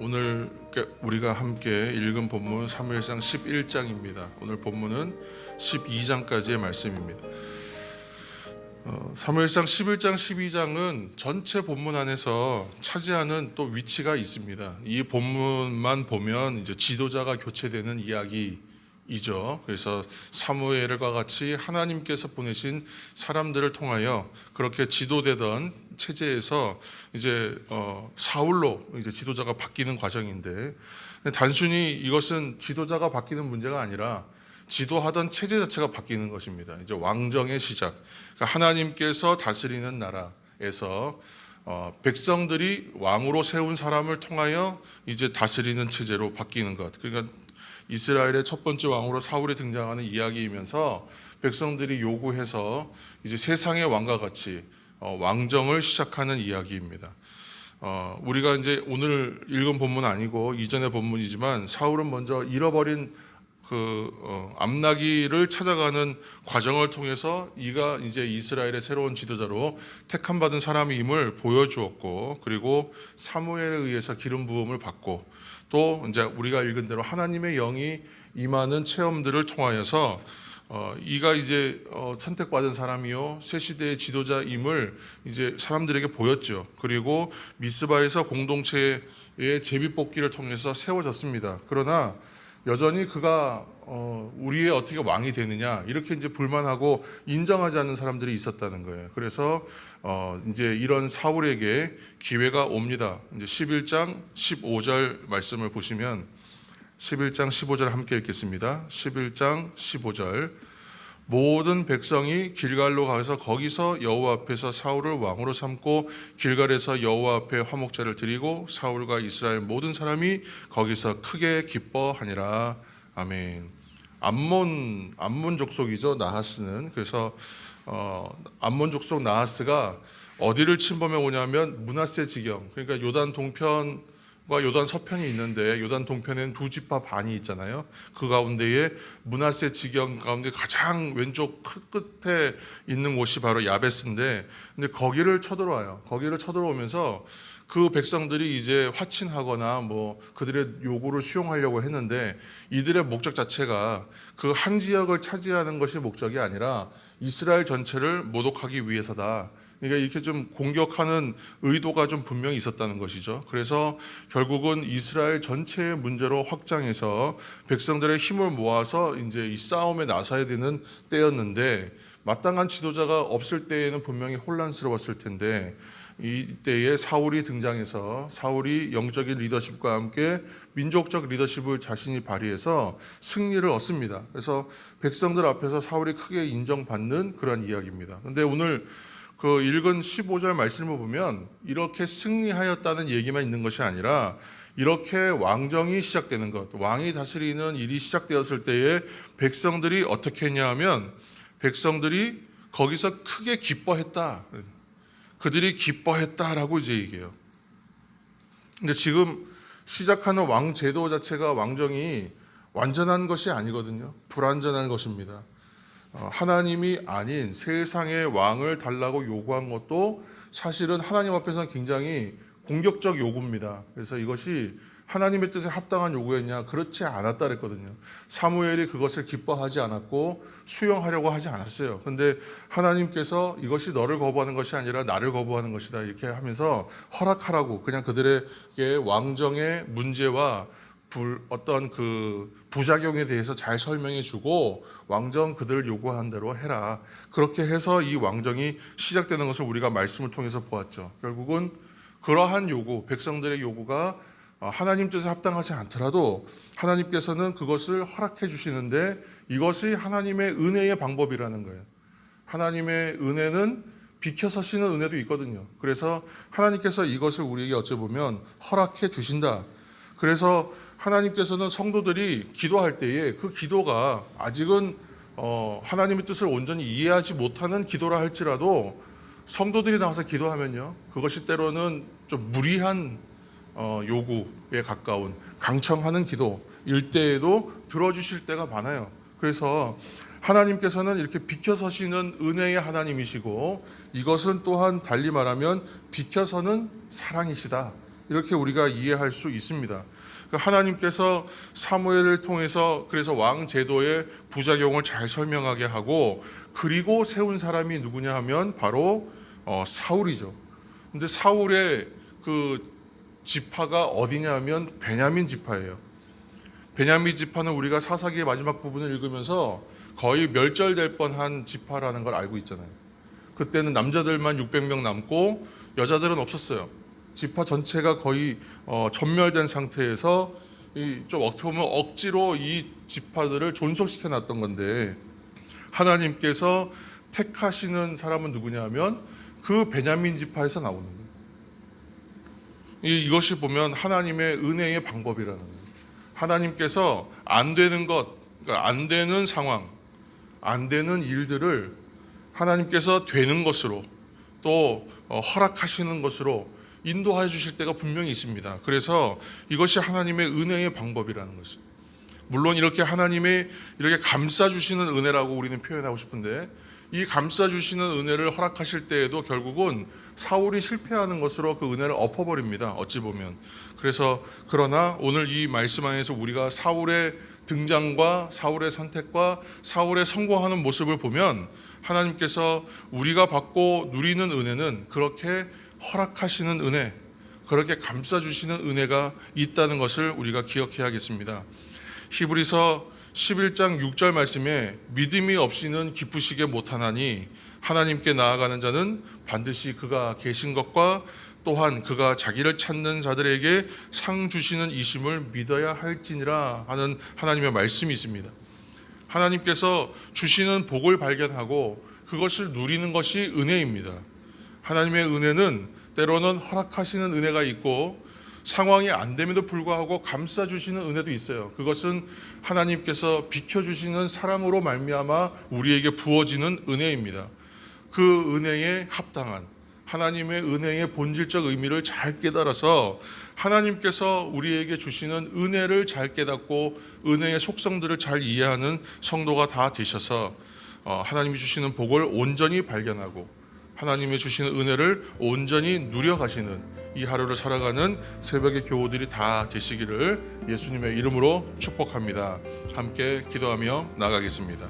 오늘 우리가 함께 읽은 본문 사무엘상 11장입니다. 오늘 본문은 12장까지의 말씀입니다. 어, 사무엘상 11장 12장은 전체 본문 안에서 차지하는 또 위치가 있습니다. 이 본문만 보면 이제 지도자가 교체되는 이야기 이죠. 그래서 사무엘과 같이 하나님께서 보내신 사람들을 통하여 그렇게 지도되던 체제에서 이제 어, 사울로 이제 지도자가 바뀌는 과정인데 단순히 이것은 지도자가 바뀌는 문제가 아니라 지도하던 체제 자체가 바뀌는 것입니다. 이제 왕정의 시작. 그러니까 하나님께서 다스리는 나라에서 어, 백성들이 왕으로 세운 사람을 통하여 이제 다스리는 체제로 바뀌는 것. 그러니까 이스라엘의 첫 번째 왕으로 사울이 등장하는 이야기이면서 백성들이 요구해서 이제 세상의 왕과 같이 어, 왕정을 시작하는 이야기입니다. 어, 우리가 이제 오늘 읽은 본문 아니고 이전의 본문이지만 사울은 먼저 잃어버린 그 어, 암나기를 찾아가는 과정을 통해서 이가 이제 이스라엘의 새로운 지도자로 택함 받은 사람임을 보여주었고 그리고 사무엘에 의해서 기름 부음을 받고 또 이제 우리가 읽은 대로 하나님의 영이 임하는 체험들을 통하여서 어, 이가 이제 어, 선택받은 사람이요 새 시대의 지도자임을 이제 사람들에게 보였죠. 그리고 미스바에서 공동체의 제비 뽑기를 통해서 세워졌습니다. 그러나 여전히 그가 어, 우리의 어떻게 왕이 되느냐 이렇게 이제 불만하고 인정하지 않는 사람들이 있었다는 거예요. 그래서 어, 이제 이런 사울에게 기회가 옵니다. 이제 11장 15절 말씀을 보시면 11장 15절 함께 읽겠습니다. 11장 15절 모든 백성이 길갈로 가서 거기서 여호와 앞에서 사울을 왕으로 삼고 길갈에서 여호와 앞에 화목제를 드리고 사울과 이스라엘 모든 사람이 거기서 크게 기뻐하니라 아멘. 암몬 암몬 족속이죠 나하스는 그래서 어, 암몬 족속 나하스가 어디를 침범해 오냐면 문하세 지경 그러니까 요단 동편 과 요단 서편이 있는데 요단 동편에는 두 지파 반이 있잖아요. 그 가운데에 문하세 지경 가운데 가장 왼쪽 끝에 있는 곳이 바로 야베스인데 근데 거기를 쳐들어와요. 거기를 쳐들어오면서 그 백성들이 이제 화친하거나 뭐 그들의 요구를 수용하려고 했는데 이들의 목적 자체가 그 한 지역을 차지하는 것이 목적이 아니라 이스라엘 전체를 모독하기 위해서다. 그러니까 이렇게 좀 공격하는 의도가 좀 분명히 있었다는 것이죠. 그래서 결국은 이스라엘 전체의 문제로 확장해서 백성들의 힘을 모아서 이제 이 싸움에 나서야 되는 때였는데 마땅한 지도자가 없을 때에는 분명히 혼란스러웠을 텐데 이때에 사울이 등장해서 사울이 영적인 리더십과 함께 민족적 리더십을 자신이 발휘해서 승리를 얻습니다. 그래서 백성들 앞에서 사울이 크게 인정받는 그런 이야기입니다. 근데 오늘 그 읽은 15절 말씀을 보면 이렇게 승리하였다는 얘기만 있는 것이 아니라 이렇게 왕정이 시작되는 것, 왕이 다스리는 일이 시작되었을 때에 백성들이 어떻게 했냐 하면 백성들이 거기서 크게 기뻐했다. 그들이 기뻐했다라고 이제 얘기해요. 근데 지금 시작하는 왕 제도 자체가 왕정이 완전한 것이 아니거든요. 불완전한 것입니다. 어, 하나님이 아닌 세상의 왕을 달라고 요구한 것도 사실은 하나님 앞에서는 굉장히 공격적 요구입니다. 그래서 이것이 하나님의 뜻에 합당한 요구였냐? 그렇지 않았다 그랬거든요. 사무엘이 그것을 기뻐하지 않았고 수용하려고 하지 않았어요. 근데 하나님께서 이것이 너를 거부하는 것이 아니라 나를 거부하는 것이다. 이렇게 하면서 허락하라고 그냥 그들에게 왕정의 문제와 불, 어떤 그 부작용에 대해서 잘 설명해 주고 왕정 그들 요구한 대로 해라. 그렇게 해서 이 왕정이 시작되는 것을 우리가 말씀을 통해서 보았죠. 결국은 그러한 요구, 백성들의 요구가 어, 하나님 뜻에 합당하지 않더라도 하나님께서는 그것을 허락해 주시는데 이것이 하나님의 은혜의 방법이라는 거예요. 하나님의 은혜는 비켜서시는 은혜도 있거든요. 그래서 하나님께서 이것을 우리에게 어찌 보면 허락해 주신다. 그래서 하나님께서는 성도들이 기도할 때에 그 기도가 아직은 어, 하나님의 뜻을 온전히 이해하지 못하는 기도라 할지라도 성도들이 나와서 기도하면요 그것이 때로는 좀 무리한 어, 요구에 가까운 강청하는 기도일 때에도 들어주실 때가 많아요. 그래서 하나님께서는 이렇게 비켜서시는 은혜의 하나님이시고 이것은 또한 달리 말하면 비켜서는 사랑이시다. 이렇게 우리가 이해할 수 있습니다. 그러니까 하나님께서 사무엘을 통해서 그래서 왕 제도의 부작용을 잘 설명하게 하고 그리고 세운 사람이 누구냐 하면 바로 어, 사울이죠. 근데 사울의 그 지파가 어디냐 하면 베냐민 지파예요. 베냐민 지파는 우리가 사사기의 마지막 부분을 읽으면서 거의 멸절될 뻔한 지파라는 걸 알고 있잖아요. 그때는 남자들만 600명 남고 여자들은 없었어요. 지파 전체가 거의 어, 전멸된 상태에서 이 좀 어떻게 보면 억지로 이 지파들을 존속시켜 놨던 건데 하나님께서 택하시는 사람은 누구냐면 그 베냐민 지파에서 나오는 거예요. 이, 이것이 보면 하나님의 은혜의 방법이라는 거예요. 하나님께서 안 되는 것, 그러니까 안 되는 상황, 안 되는 일들을 하나님께서 되는 것으로 또 어, 허락하시는 것으로 인도하여 주실 때가 분명히 있습니다. 그래서 이것이 하나님의 은혜의 방법이라는 것이죠. 물론 이렇게 하나님의 이렇게 감싸 주시는 은혜라고 우리는 표현하고 싶은데 이 감싸 주시는 은혜를 허락하실 때에도 결국은 사울이 실패하는 것으로 그 은혜를 엎어버립니다. 어찌 보면 그래서 그러나 오늘 이 말씀 안에서 우리가 사울의 등장과 사울의 선택과 사울의 성공하는 모습을 보면 하나님께서 우리가 받고 누리는 은혜는 그렇게 허락하시는 은혜, 그렇게 감싸 주시는 은혜가 있다는 것을 우리가 기억해야겠습니다. 히브리서 11장 6절 말씀에 믿음이 없이는 기쁘시게 못하나니 하나님께 나아가는 자는 반드시 그가 계신 것과 또한 그가 자기를 찾는 자들에게 상 주시는 이심을 믿어야 할지니라 하는 하나님의 말씀이 있습니다. 하나님께서 주시는 복을 발견하고 그것을 누리는 것이 은혜입니다. 하나님의 은혜는 때로는 허락하시는 은혜가 있고 상황이 안 됨에도 불구하고 감싸 주시는 은혜도 있어요. 그것은 하나님께서 비켜 주시는 사랑으로 말미암아 우리에게 부어지는 은혜입니다. 그 은혜에 합당한 하나님의 은혜의 본질적 의미를 잘 깨달아서 하나님께서 우리에게 주시는 은혜를 잘 깨닫고 은혜의 속성들을 잘 이해하는 성도가 다 되셔서 어, 하나님이 주시는 복을 온전히 발견하고 하나님이 주시는 은혜를 온전히 누려가시는 이 하루를 살아가는 새벽의 교우들이 다 되시기를 예수님의 이름으로 축복합니다. 함께 기도하며 나가겠습니다.